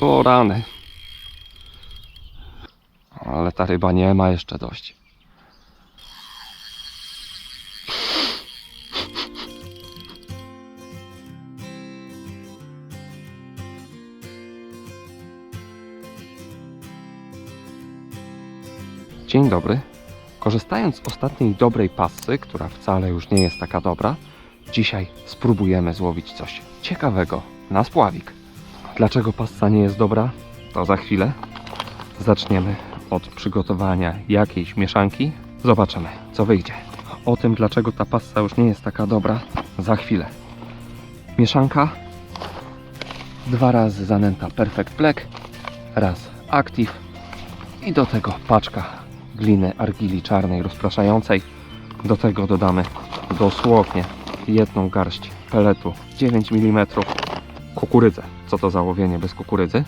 O rany. Ale ta ryba nie ma jeszcze dość. Dzień dobry. Korzystając z ostatniej dobrej passy, która wcale już nie jest taka dobra, dzisiaj spróbujemy złowić coś ciekawego na spławik. Dlaczego passa nie jest dobra? To za chwilę. Zaczniemy od przygotowania jakiejś mieszanki. Zobaczymy, co wyjdzie. O tym, dlaczego ta passa już nie jest taka dobra, za chwilę. Mieszanka. Dwa razy zanęta Perfect Black, raz Active i do tego paczka gliny argili czarnej rozpraszającej. Do tego dodamy dosłownie jedną garść peletu 9 mm kukurydzę. Co to za łowienie bez kukurydzy?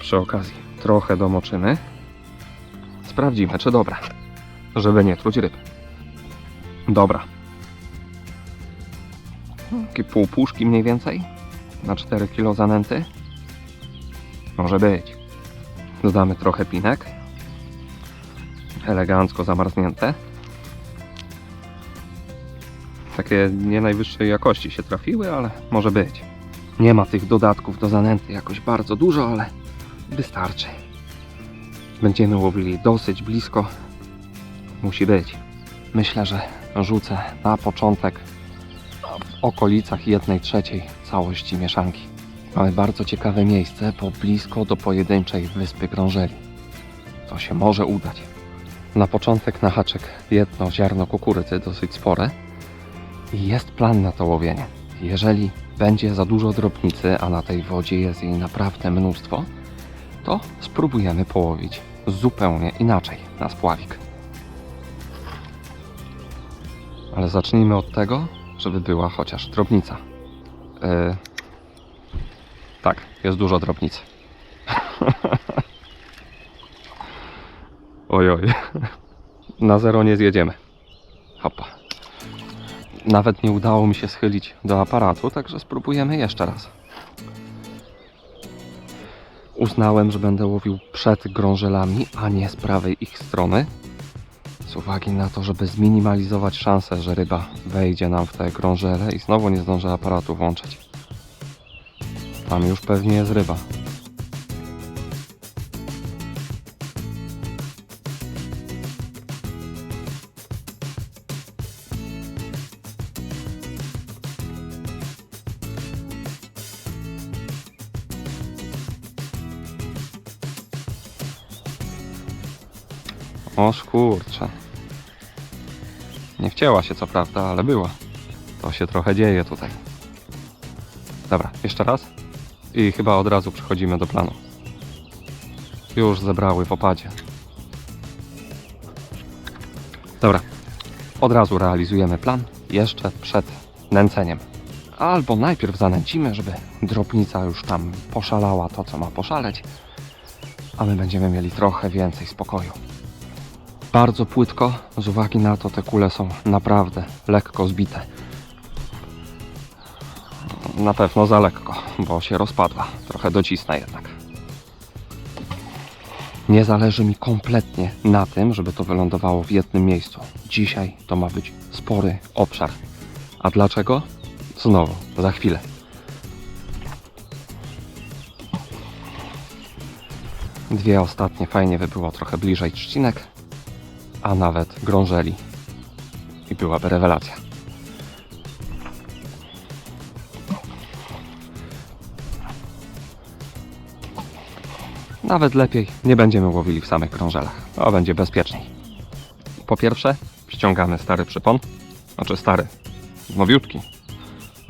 Przy okazji trochę domoczymy. Sprawdzimy, czy dobra, żeby nie truć ryb. Dobra. Takie pół puszki mniej więcej na 4 kg zanęty. Może być. Dodamy trochę pinek. Elegancko zamarznięte. Takie nie najwyższej jakości się trafiły, ale może być. Nie ma tych dodatków do zanęty jakoś bardzo dużo, ale wystarczy. Będziemy łowili dosyć blisko. Musi być. Myślę, że rzucę na początek w okolicach jednej trzeciej całości mieszanki. Mamy bardzo ciekawe miejsce poblisko do pojedynczej wyspy krążeli. To się może udać. Na początek na haczyk jedno ziarno kukurydzy, dosyć spore. I jest plan na to łowienie. Jeżeli będzie za dużo drobnicy, a na tej wodzie jest jej naprawdę mnóstwo, to spróbujemy połowić zupełnie inaczej na spławik. Ale zacznijmy od tego, żeby była chociaż drobnica. Yy, tak, jest dużo drobnicy. oj, oj. Na zero nie zjedziemy. Hopa. Nawet nie udało mi się schylić do aparatu, także spróbujemy jeszcze raz. Uznałem, że będę łowił przed grążelami, a nie z prawej ich strony. Z uwagi na to, żeby zminimalizować szansę, że ryba wejdzie nam w te grążele i znowu nie zdążę aparatu włączyć. Tam już pewnie jest ryba. O kurczę. Nie wcięła się co prawda, ale była. To się trochę dzieje tutaj. Dobra, jeszcze raz. I chyba od razu przechodzimy do planu. Już zebrały w opadzie. Dobra. Od razu realizujemy plan. Jeszcze przed nęceniem. Albo najpierw zanęcimy, żeby drobnica już tam poszalała to, co ma poszaleć. A my będziemy mieli trochę więcej spokoju. Bardzo płytko, z uwagi na to te kule są naprawdę lekko zbite. Na pewno za lekko, bo się rozpadła. Trochę docisnę jednak. Nie zależy mi kompletnie na tym, żeby to wylądowało w jednym miejscu. Dzisiaj to ma być spory obszar. A dlaczego? Znowu, za chwilę. Dwie ostatnie fajnie by było trochę bliżej trzcinek, a nawet grążeli. I byłaby rewelacja. Nawet lepiej nie będziemy łowili w samych krążelach. To będzie bezpieczniej. Po pierwsze, ściągamy stary przypon. Znaczy stary, nowiutki.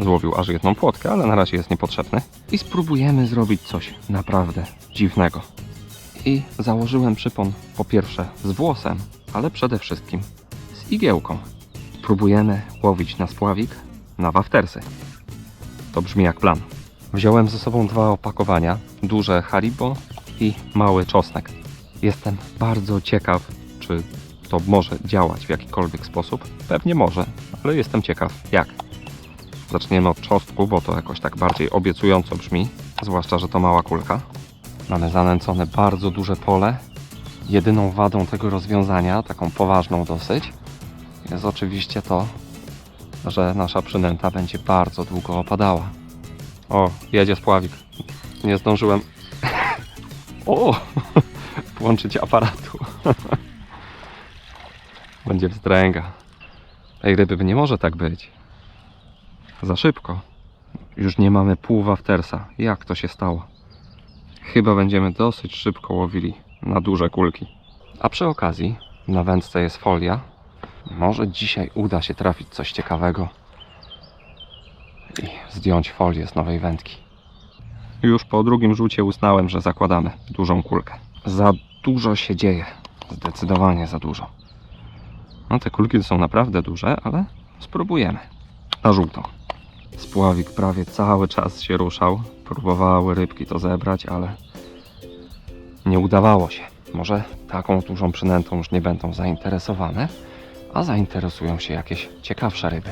Złowił aż jedną płotkę, ale na razie jest niepotrzebny. I spróbujemy zrobić coś naprawdę dziwnego. I założyłem przypon po pierwsze z włosem, ale przede wszystkim z igiełką. Próbujemy łowić na spławik na waftersy. To brzmi jak plan. Wziąłem ze sobą dwa opakowania, duże haribo i mały czosnek. Jestem bardzo ciekaw, czy to może działać w jakikolwiek sposób. Pewnie może, ale jestem ciekaw jak. Zaczniemy od czosnku, bo to jakoś tak bardziej obiecująco brzmi. Zwłaszcza, że to mała kulka. Mamy zanęcone bardzo duże pole. Jedyną wadą tego rozwiązania, taką poważną dosyć, jest oczywiście to, że nasza przynęta będzie bardzo długo opadała. O, jedzie spławik. Nie zdążyłem. O! Włączyć aparatu. Będzie wzdręga. Ej, ryby, nie może tak być. Za szybko. Już nie mamy pół waftersa. Jak to się stało? Chyba będziemy dosyć szybko łowili na duże kulki. A przy okazji, na wędce jest folia. Może dzisiaj uda się trafić coś ciekawego i zdjąć folię z nowej wędki. Już po drugim rzucie uznałem, że zakładamy dużą kulkę. Za dużo się dzieje. Zdecydowanie za dużo. No te kulki są naprawdę duże, ale spróbujemy. Na żółto. Spławik prawie cały czas się ruszał. Próbowały rybki to zebrać, ale nie udawało się. Może taką dużą przynętą już nie będą zainteresowane, a zainteresują się jakieś ciekawsze ryby.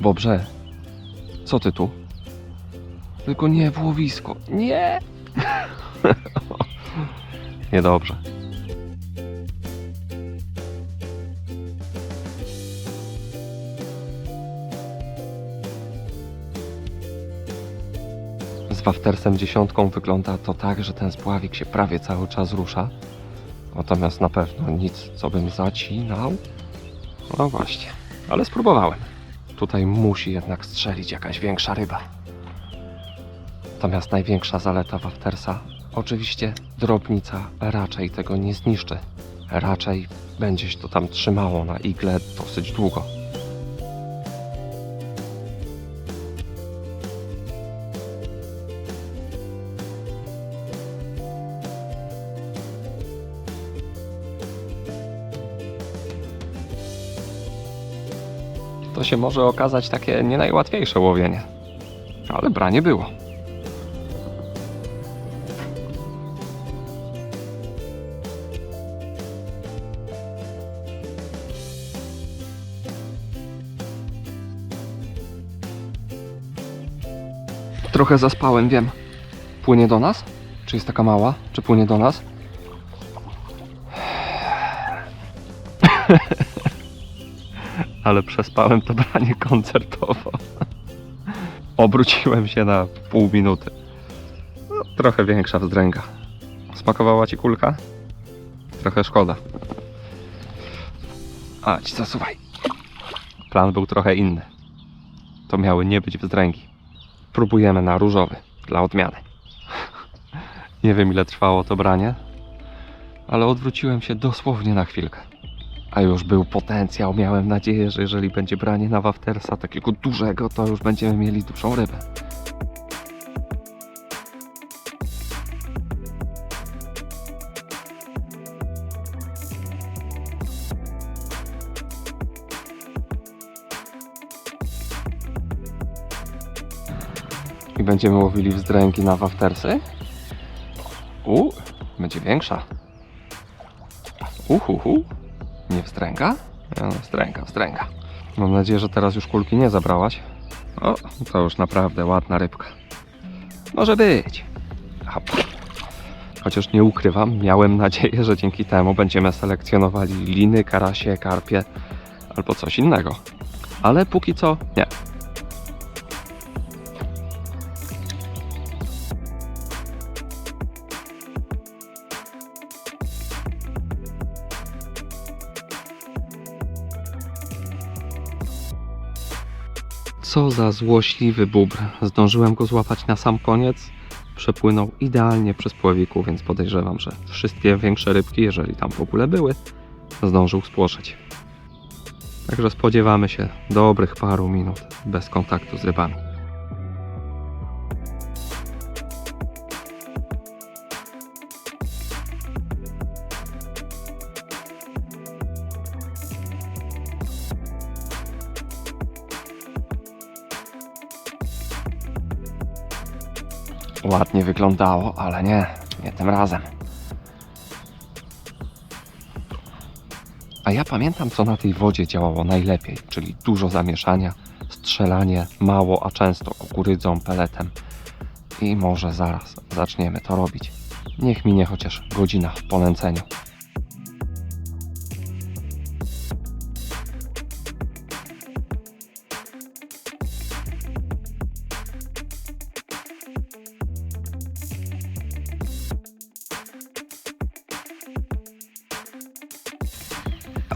Bobrze, co ty tu? Tylko nie w łowisko. Nie! Niedobrze. Z waftersem dziesiątką wygląda to tak, że ten spławik się prawie cały czas rusza. Natomiast na pewno nic, co bym zacinał. No właśnie, ale spróbowałem. Tutaj musi jednak strzelić jakaś większa ryba. Natomiast największa zaleta waftersa, oczywiście drobnica raczej tego nie zniszczy. Raczej będzie się to tam trzymało na igle dosyć długo. Się może okazać takie nie najłatwiejsze łowienie. Ale branie było. Trochę zaspałem, wiem. Płynie do nas? Czy jest taka mała? Czy płynie do nas? Ale przespałem to branie koncertowo. Obróciłem się na pół minuty. No, trochę większa wzdręga. Smakowała ci kulka? Trochę szkoda. A, ci zasuwaj. Plan był trochę inny. To miały nie być wzdręgi. Próbujemy na różowy, dla odmiany. Nie wiem ile trwało to branie, ale odwróciłem się dosłownie na chwilkę. A już był potencjał, miałem nadzieję, że jeżeli będzie branie na waftersa takiego dużego, to już będziemy mieli dużą rybę. I będziemy łowili wzdręgi na waftersy? U, będzie większa. Uhuhu. Nie wstręga? No, wstręga, wstręga. Mam nadzieję, że teraz już kulki nie zabrałaś. O, to już naprawdę ładna rybka. Może być. Chociaż nie ukrywam, miałem nadzieję, że dzięki temu będziemy selekcjonowali liny, karasie, karpie albo coś innego. Ale póki co nie. Co za złośliwy bóbr. Zdążyłem go złapać na sam koniec. Przepłynął idealnie przez pławiku, więc podejrzewam, że wszystkie większe rybki, jeżeli tam w ogóle były, zdążył spłoszyć. Także spodziewamy się dobrych paru minut bez kontaktu z rybami. Ładnie wyglądało, ale nie, nie tym razem. A ja pamiętam, co na tej wodzie działało najlepiej, czyli dużo zamieszania, strzelanie mało, a często kukurydzą, peletem. I może zaraz zaczniemy to robić. Niech minie chociaż godzina po nęceniu.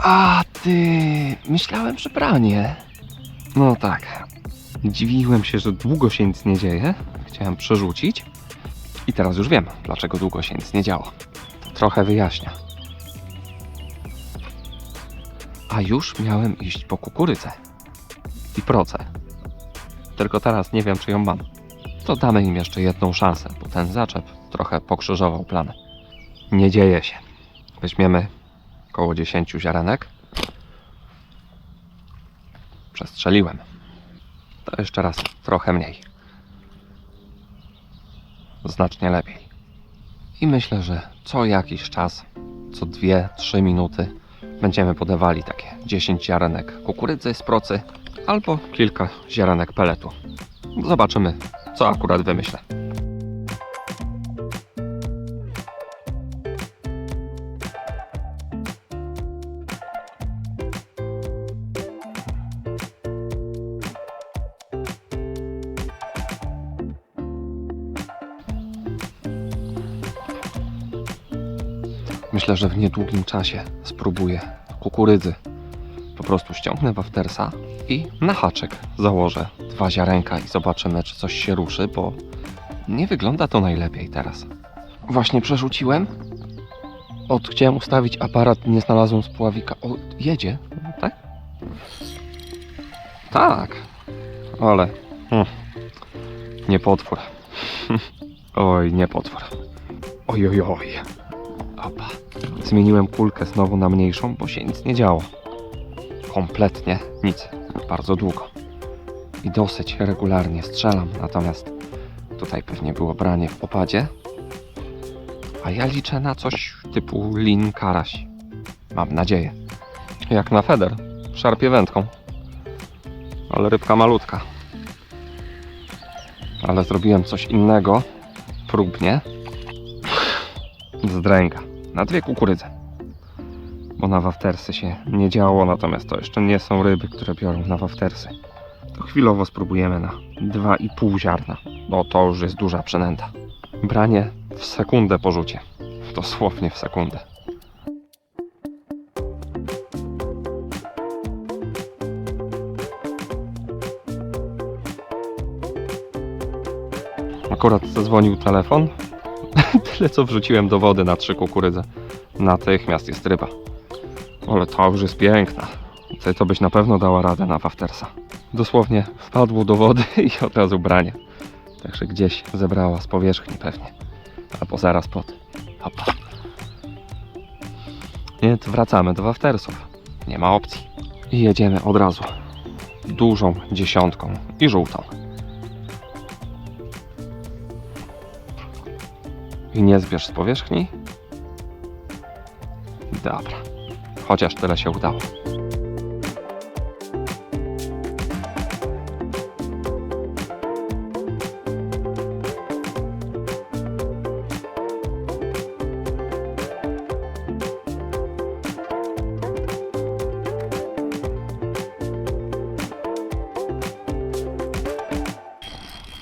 A ty, myślałem, że branie. No tak. Dziwiłem się, że długo się nic nie dzieje. Chciałem przerzucić. I teraz już wiem, dlaczego długo się nic nie działo. To trochę wyjaśnia. A już miałem iść po kukurydzę. I proce. Tylko teraz nie wiem, czy ją mam. To damy im jeszcze jedną szansę, bo ten zaczep trochę pokrzyżował plany. Nie dzieje się. Weźmiemy około 10 ziarenek. Przestrzeliłem. To jeszcze raz trochę mniej. Znacznie lepiej. I myślę, że co jakiś czas, co 2-3 minuty, będziemy podawali takie 10 ziarenek kukurydzy z procy albo kilka ziarenek peletu. Zobaczymy, co akurat wymyślę. Myślę, że w niedługim czasie spróbuję kukurydzy. Po prostu ściągnę waftersa i na haczyk założę dwa ziarenka i zobaczymy, czy coś się ruszy, bo nie wygląda to najlepiej teraz. Właśnie przerzuciłem. Od, chciałem ustawić aparat, nie znalazłem spławika. O, jedzie, tak? Tak, ale hmm, nie potwór. Oj, nie potwór. Oj, oj, oj. Opa. Zmieniłem kulkę znowu na mniejszą, bo się nic nie działo. Kompletnie nic. Bardzo długo. I dosyć regularnie strzelam, natomiast tutaj pewnie było branie w opadzie. A ja liczę na coś typu lin karaś. Mam nadzieję. Jak na feder. Szarpie wędką. Ale rybka malutka. Ale zrobiłem coś innego. Próbnie. Z dręga na dwie kukurydze. Bo na waftersy się nie działo, natomiast to jeszcze nie są ryby, które biorą na waftersy. To chwilowo spróbujemy na 2,5 ziarna, bo to już jest duża przynęta. Branie w sekundę po rzucie. Dosłownie w sekundę. Akurat zadzwonił telefon, Tyle co wrzuciłem do wody na trzy kukurydze. Natychmiast jest ryba. Ale ta już jest piękna. Ty to byś na pewno dała radę na waftersa. Dosłownie wpadło do wody i od razu branie. Także gdzieś zebrała z powierzchni pewnie. Albo zaraz pod. Hopa. Więc wracamy do waftersów. Nie ma opcji. I jedziemy od razu. Dużą dziesiątką i żółtą. I nie zbierz z powierzchni? Dobra. Chociaż tyle się udało.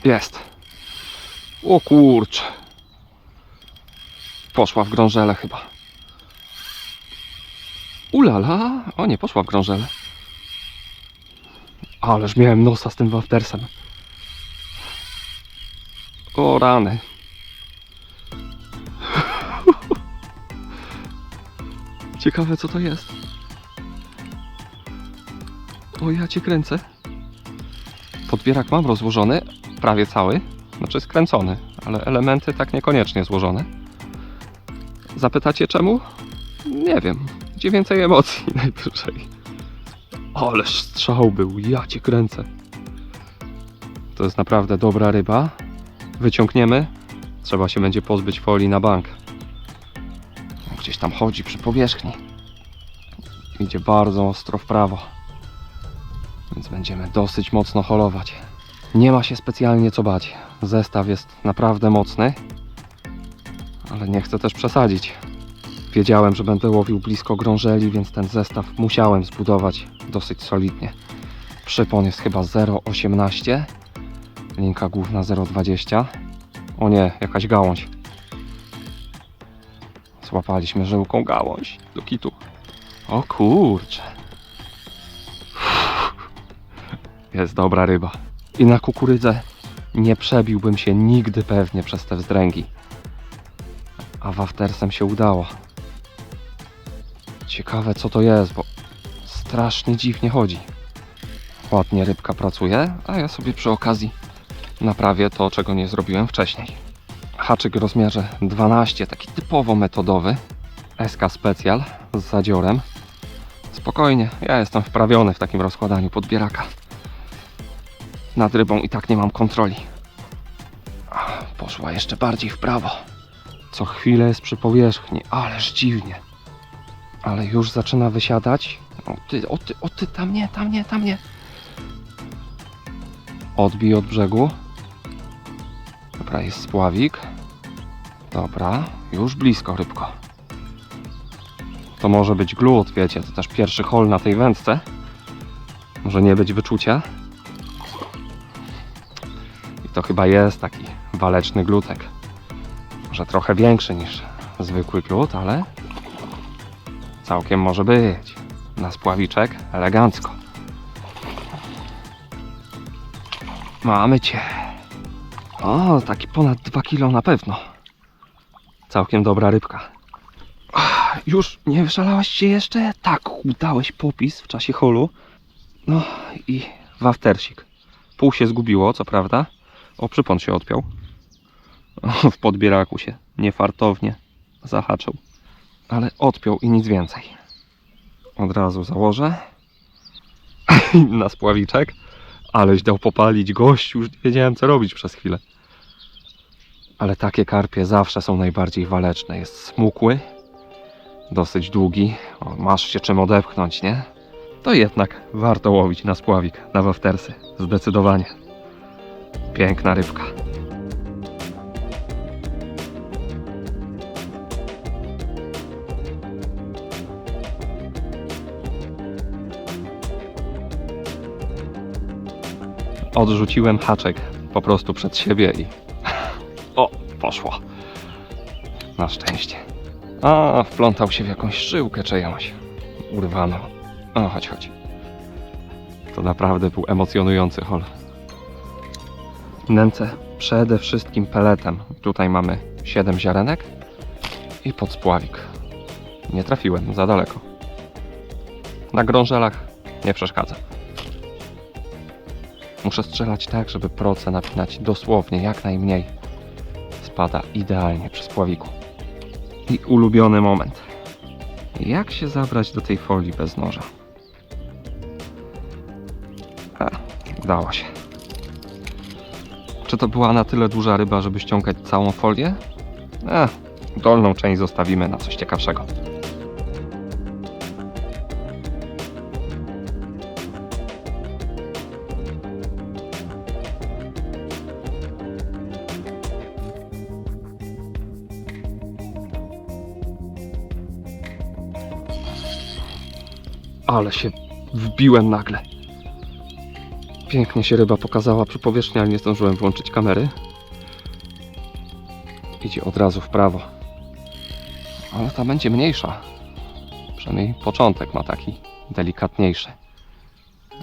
Jest. O kurczę. Poszła w grążele chyba. Ulala! O nie, poszła w grążele. Ależ miałem nosa z tym waftersem. O rany. Ciekawe co to jest. O ja cię kręcę. Podbierak mam rozłożony, prawie cały. Znaczy skręcony, ale elementy tak niekoniecznie złożone. Zapytacie czemu? Nie wiem. Gdzie więcej emocji najwyżej. Ależ strzał był, ja cię kręcę. To jest naprawdę dobra ryba. Wyciągniemy. Trzeba się będzie pozbyć folii na bank. Gdzieś tam chodzi przy powierzchni. Idzie bardzo ostro w prawo. Więc będziemy dosyć mocno holować. Nie ma się specjalnie co bać. Zestaw jest naprawdę mocny, ale nie chcę też przesadzić. Wiedziałem, że będę łowił blisko grążeli, więc ten zestaw musiałem zbudować dosyć solidnie. Przypon jest chyba 0,18, linka główna 0,20. O nie, jakaś gałąź. Złapaliśmy żyłką gałąź do kitu. O kurcze. Jest dobra ryba. I na kukurydzę nie przebiłbym się nigdy pewnie przez te wzdręgi. A waftersem się udało. Ciekawe co to jest, bo strasznie dziwnie chodzi. Ładnie rybka pracuje, a ja sobie przy okazji naprawię to, czego nie zrobiłem wcześniej. Haczyk rozmiarze 12, taki typowo metodowy. SK Special z zadziorem. Spokojnie, ja jestem wprawiony w takim rozkładaniu podbieraka. Nad rybą i tak nie mam kontroli. Poszła jeszcze bardziej w prawo. Co chwilę jest przy powierzchni, ależ dziwnie. Ale już zaczyna wysiadać. O ty, o ty, o ty, tam nie, tam nie, tam nie. Odbij od brzegu. Dobra, jest spławik. Dobra, już blisko rybko. To może być glut, wiecie, to też pierwszy hol na tej wędce. Może nie być wyczucia. I to chyba jest taki waleczny glutek. Może trochę większy niż zwykły glut, ale całkiem może być. Na spławiczek elegancko. Mamy cię. O, taki ponad 2 kilo na pewno. Całkiem dobra rybka. Już nie wyszalałaś się jeszcze? Tak, udałeś popis w czasie holu. No i waftersik. Pół się zgubiło, co prawda. O, przypon się odpiął. W podbieraku się niefartownie zahaczył. Ale odpiął i nic więcej. Od razu założę. Na spławiczek. Aleś dał popalić gość, już nie wiedziałem co robić przez chwilę. Ale takie karpie zawsze są najbardziej waleczne. Jest smukły, dosyć długi. O, masz się czym odepchnąć, nie? To jednak warto łowić na spławik, na waftersy. Zdecydowanie. Piękna rybka. Odrzuciłem haczek po prostu przed siebie i o, poszło. Na szczęście. A, wplątał się w jakąś szyłkę czyjąś. Urwaną. O, chodź, chodź. To naprawdę był emocjonujący hol. Nęcę przede wszystkim peletem. Tutaj mamy 7 ziarenek i podspławik. Nie trafiłem, za daleko. Na grążelach nie przeszkadza. Muszę strzelać tak, żeby proce napinać dosłownie jak najmniej. Spada idealnie przy spławiku. I ulubiony moment. Jak się zabrać do tej folii bez noża? A, udało się. Czy to była na tyle duża ryba, żeby ściągać całą folię? E, dolną część zostawimy na coś ciekawszego. Ale się wbiłem nagle. Pięknie się ryba pokazała przy powierzchni, ale nie zdążyłem włączyć kamery. Idzie od razu w prawo. Ale ta będzie mniejsza. Przynajmniej początek ma taki delikatniejszy.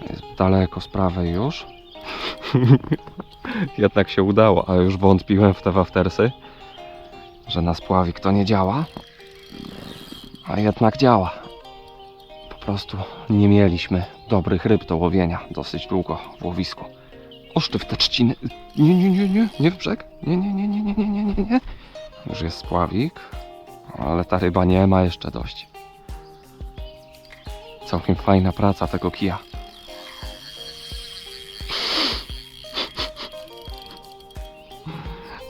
Jest daleko z prawej już. Jednak się udało, ale już wątpiłem w te waftersy, że na spławik to nie działa. A jednak działa. Prostu nie mieliśmy dobrych ryb do łowienia dosyć długo w łowisku. Oszty w te trzciny. Nie, nie, nie, nie, nie w brzeg. Nie, nie, nie, nie, nie, nie, nie, nie, nie. Już jest spławik, ale ta ryba nie ma jeszcze dość. Całkiem fajna praca tego kija.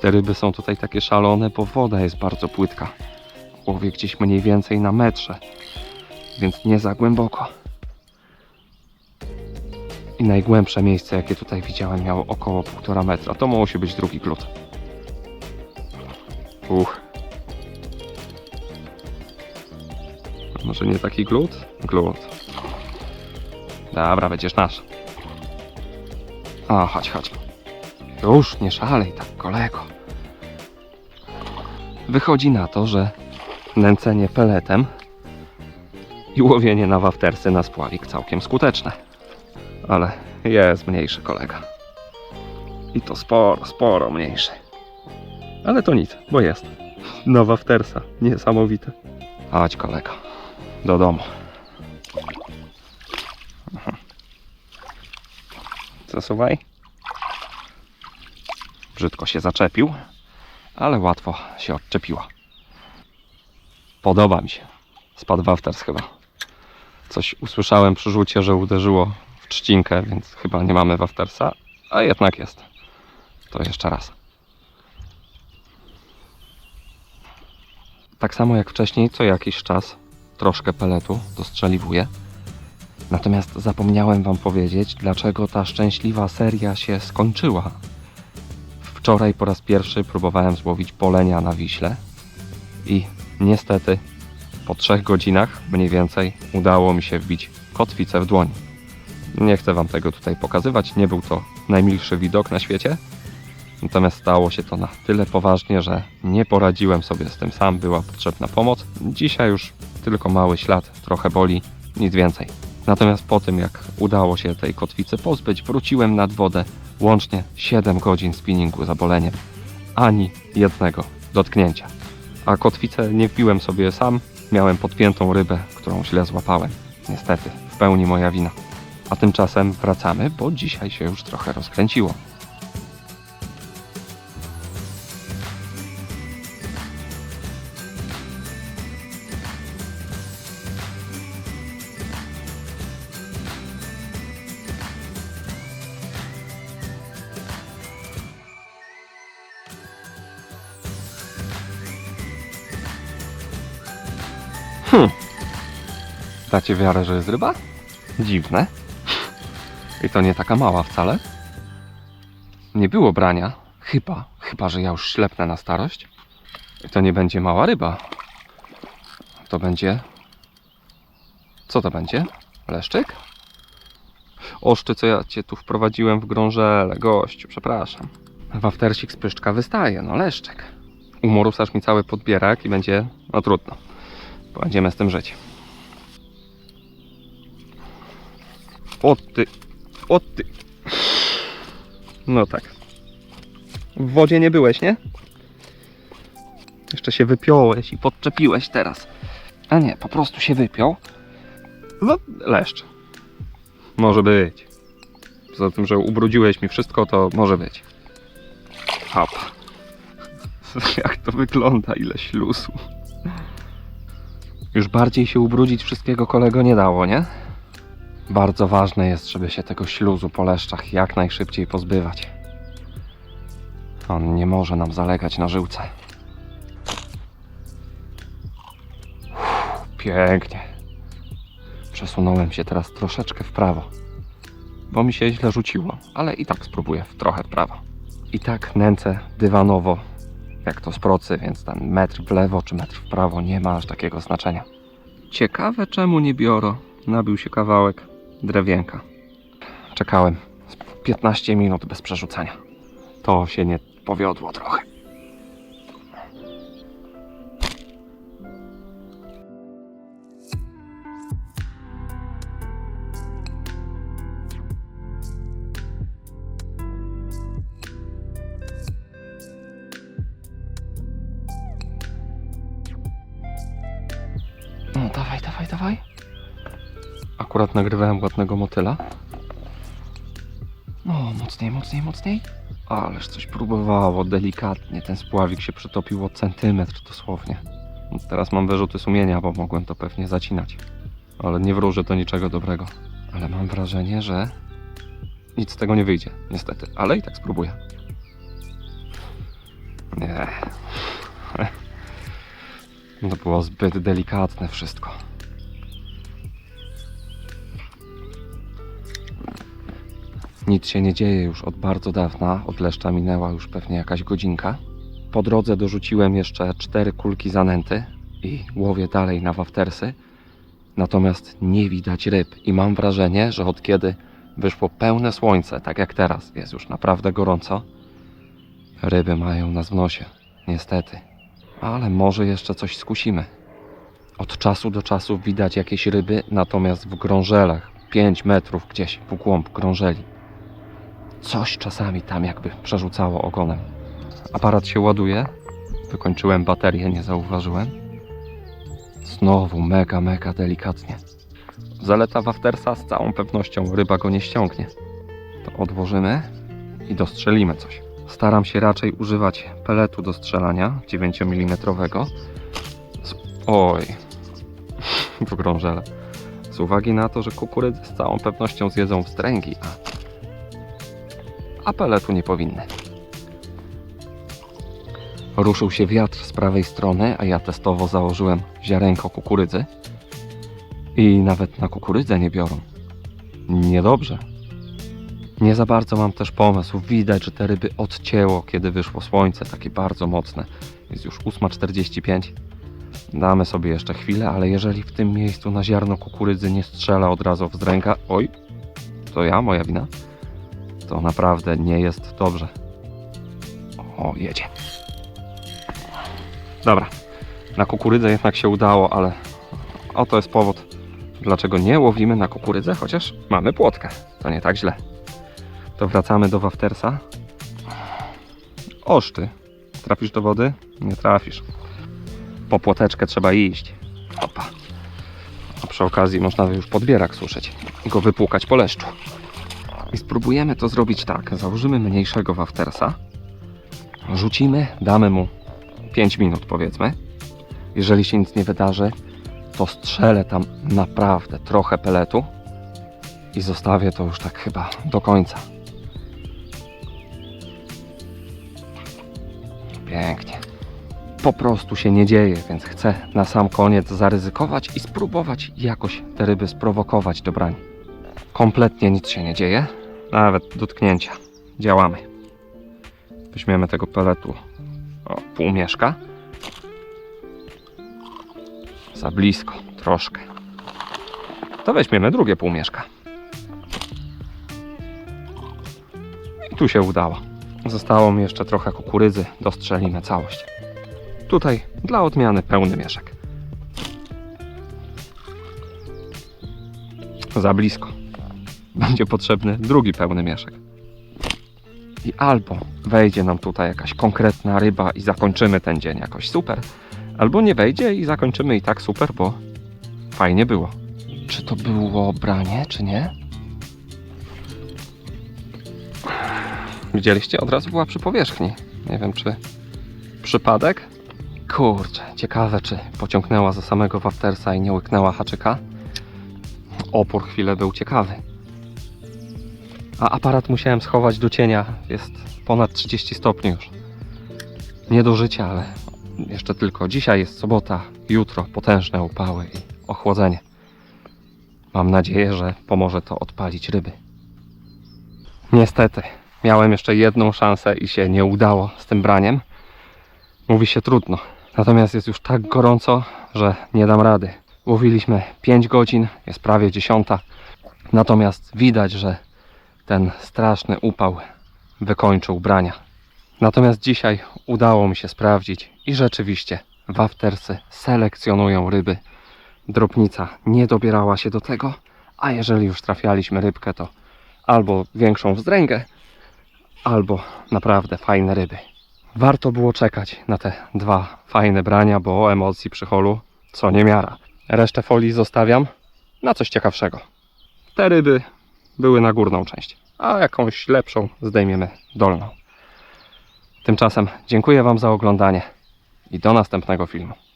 Te ryby są tutaj takie szalone, bo woda jest bardzo płytka. Łowię gdzieś mniej więcej na metrze więc nie za głęboko. I najgłębsze miejsce, jakie tutaj widziałem, miało około 1,5 metra. To musi być drugi glut. Uch. Może nie taki glut? Glut. Dobra, będziesz nasz. A, chodź, chodź. Już, nie szalej tak, kolego. Wychodzi na to, że nęcenie peletem i łowienie na waftersy na spławik całkiem skuteczne. Ale jest mniejszy kolega. I to sporo, sporo mniejszy. Ale to nic, bo jest. Na waftersa. Niesamowite. Chodź kolego. Do domu. Mhm. Zasuwaj. Brzydko się zaczepił, ale łatwo się odczepiła. Podoba mi się. Spadł wafters chyba. Coś usłyszałem przy rzucie, że uderzyło w trzcinkę, więc chyba nie mamy waftersa, a jednak jest. To jeszcze raz. Tak samo jak wcześniej, co jakiś czas troszkę peletu dostrzeliwuję. Natomiast zapomniałem Wam powiedzieć, dlaczego ta szczęśliwa seria się skończyła. Wczoraj po raz pierwszy próbowałem złowić polenia na Wiśle i niestety po trzech godzinach mniej więcej udało mi się wbić kotwicę w dłoń. Nie chcę Wam tego tutaj pokazywać, nie był to najmilszy widok na świecie. Natomiast stało się to na tyle poważnie, że nie poradziłem sobie z tym sam, była potrzebna pomoc. Dzisiaj już tylko mały ślad, trochę boli, nic więcej. Natomiast po tym, jak udało się tej kotwicy pozbyć, wróciłem nad wodę łącznie 7 godzin spinningu z zaboleniem. Ani jednego dotknięcia. A kotwicę nie wbiłem sobie sam, miałem podpiętą rybę, którą źle złapałem. Niestety, w pełni moja wina. A tymczasem wracamy, bo dzisiaj się już trochę rozkręciło. Dacie wiarę, że jest ryba? Dziwne. I to nie taka mała wcale. Nie było brania. Chyba, chyba, że ja już ślepnę na starość. I to nie będzie mała ryba. To będzie... Co to będzie? Leszczyk? Oszczy, co ja cię tu wprowadziłem w grążele, gościu, przepraszam. Waftersik z pyszczka wystaje, no leszczyk. Umoruszasz mi cały podbierak i będzie... No trudno. Będziemy z tym żyć. O ty, o ty. No tak. W wodzie nie byłeś, nie? Jeszcze się wypiąłeś i podczepiłeś teraz. A nie, po prostu się wypiął. No, leszcz. Może być. Poza tym, że ubrudziłeś mi wszystko, to może być. Hop. Jak to wygląda, ile ślusu. Już bardziej się ubrudzić wszystkiego kolego nie dało, nie? Bardzo ważne jest, żeby się tego śluzu po leszczach jak najszybciej pozbywać. On nie może nam zalegać na żyłce. Pięknie. Przesunąłem się teraz troszeczkę w prawo, bo mi się źle rzuciło, ale i tak spróbuję w trochę w prawo. I tak nęcę dywanowo, jak to z procy, więc ten metr w lewo czy metr w prawo nie ma aż takiego znaczenia. Ciekawe czemu nie bioro. Nabił się kawałek drewienka. Czekałem z 15 minut bez przerzucania. To się nie powiodło trochę. Nagrywałem ładnego motyla. No, mocniej, mocniej, mocniej. Ależ coś próbowało delikatnie. Ten spławik się przytopił o centymetr dosłownie. Teraz mam wyrzuty sumienia, bo mogłem to pewnie zacinać. Ale nie wróżę to niczego dobrego. Ale mam wrażenie, że nic z tego nie wyjdzie, niestety. Ale i tak spróbuję. Nie. To było zbyt delikatne wszystko. Nic się nie dzieje już od bardzo dawna. Od leszcza minęła już pewnie jakaś godzinka. Po drodze dorzuciłem jeszcze cztery kulki zanęty i łowię dalej na waftersy. Natomiast nie widać ryb i mam wrażenie, że od kiedy wyszło pełne słońce, tak jak teraz, jest już naprawdę gorąco, ryby mają nas w nosie. Niestety. Ale może jeszcze coś skusimy. Od czasu do czasu widać jakieś ryby, natomiast w grążelach 5 metrów gdzieś w głąb grążeli. Coś czasami tam jakby przerzucało ogonem. Aparat się ładuje. Wykończyłem baterię, nie zauważyłem. Znowu mega, mega delikatnie. Zaleta waftersa z całą pewnością ryba go nie ściągnie. To odłożymy i dostrzelimy coś. Staram się raczej używać peletu do strzelania 9 mm. Z... Oj, w grążele. Z uwagi na to, że kukurydzy z całą pewnością zjedzą wstręgi, a, a peletu nie powinny. Ruszył się wiatr z prawej strony, a ja testowo założyłem ziarenko kukurydzy. I nawet na kukurydzę nie biorą. Niedobrze. Nie za bardzo mam też pomysł. Widać, że te ryby odcięło, kiedy wyszło słońce, takie bardzo mocne. Jest już 8.45. Damy sobie jeszcze chwilę, ale jeżeli w tym miejscu na ziarno kukurydzy nie strzela od razu wzdręga, oj, to ja, moja wina, to naprawdę nie jest dobrze. O, jedzie. Dobra, na kukurydzę jednak się udało, ale oto jest powód, dlaczego nie łowimy na kukurydzę, chociaż mamy płotkę. To nie tak źle. To wracamy do waftersa. Oszty. Trafisz do wody? Nie trafisz. Po płoteczkę trzeba iść. Opa. A przy okazji można już podbierak suszyć i go wypłukać po leszczu. I spróbujemy to zrobić tak. Założymy mniejszego waftersa. Rzucimy, damy mu 5 minut powiedzmy. Jeżeli się nic nie wydarzy, to strzelę tam naprawdę trochę peletu i zostawię to już tak chyba do końca. Pięknie. Po prostu się nie dzieje, więc chcę na sam koniec zaryzykować i spróbować jakoś te ryby sprowokować do brań. Kompletnie nic się nie dzieje, nawet dotknięcia. Działamy. Weźmiemy tego peletu o, pół mieszka. Za blisko, troszkę. To weźmiemy drugie pół mieszka. I tu się udało. Zostało mi jeszcze trochę kukurydzy, dostrzelimy całość. Tutaj dla odmiany pełny mieszek. Za blisko. Będzie potrzebny drugi pełny mieszek. I albo wejdzie nam tutaj jakaś konkretna ryba i zakończymy ten dzień jakoś super, albo nie wejdzie i zakończymy i tak super, bo fajnie było. Czy to było branie, czy nie? Widzieliście? Od razu była przy powierzchni. Nie wiem, czy przypadek? Kurczę, ciekawe, czy pociągnęła za samego waftersa i nie łyknęła haczyka. Opór chwilę był ciekawy. A aparat musiałem schować do cienia. Jest ponad 30 stopni już. Nie do życia, ale jeszcze tylko. Dzisiaj jest sobota, jutro potężne upały i ochłodzenie. Mam nadzieję, że pomoże to odpalić ryby. Niestety, miałem jeszcze jedną szansę i się nie udało z tym braniem. Mówi się trudno. Natomiast jest już tak gorąco, że nie dam rady. Łowiliśmy 5 godzin, jest prawie 10. Natomiast widać, że ten straszny upał wykończył brania. Natomiast dzisiaj udało mi się sprawdzić i rzeczywiście waftersy selekcjonują ryby. Drobnica nie dobierała się do tego, a jeżeli już trafialiśmy rybkę, to albo większą wzdręgę, albo naprawdę fajne ryby. Warto było czekać na te dwa fajne brania, bo emocji przy holu co niemiara. Resztę folii zostawiam na coś ciekawszego. Te ryby były na górną część, a jakąś lepszą zdejmiemy dolną. Tymczasem dziękuję Wam za oglądanie i do następnego filmu.